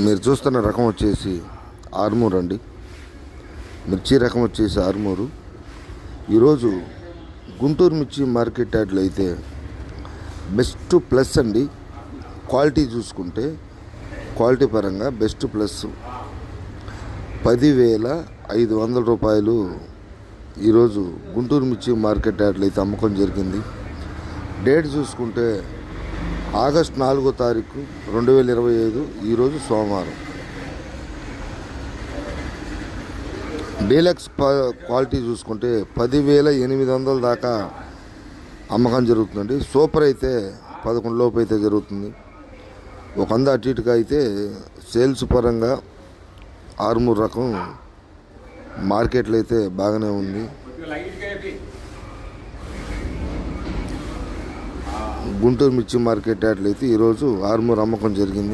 మీరు చూస్తున్న రకం వచ్చేసి ఆర్మూర్ అండి. మిర్చి రకం వచ్చేసి ఆర్మూరు. ఈరోజు గుంటూరు మిర్చి మార్కెట్ యార్డ్లో అయితే బెస్ట్ ప్లస్ అండి. క్వాలిటీ చూసుకుంటే క్వాలిటీ పరంగా బెస్ట్ ప్లస్. పదివేల ఐదు వందల రూపాయలు ఈరోజు గుంటూరు మిర్చి మార్కెట్ యార్డ్లో అయితే అమ్మకం జరిగింది. డేట్ చూసుకుంటే ఆగస్ట్ నాలుగో తారీఖు రెండు వేల ఇరవై ఐదు ఈరోజు సోమవారం. డీలక్స్ క్వాలిటీ చూసుకుంటే పదివేల ఎనిమిది వందల దాకా అమ్మకం జరుగుతుందండి. సూపర్ అయితే పదకొండు లోపు అయితే జరుగుతుంది. ఒక వంద అటు ఇటుగా అయితే సేల్స్ పరంగా ఆరుమూరు రకం మార్కెట్లో అయితే బాగానే ఉంది. గుంటూరు మిర్చి మార్కెట్ యార్డ్లో అయితే ఈరోజు ఆరుమూరు అమ్మకం జరిగింది.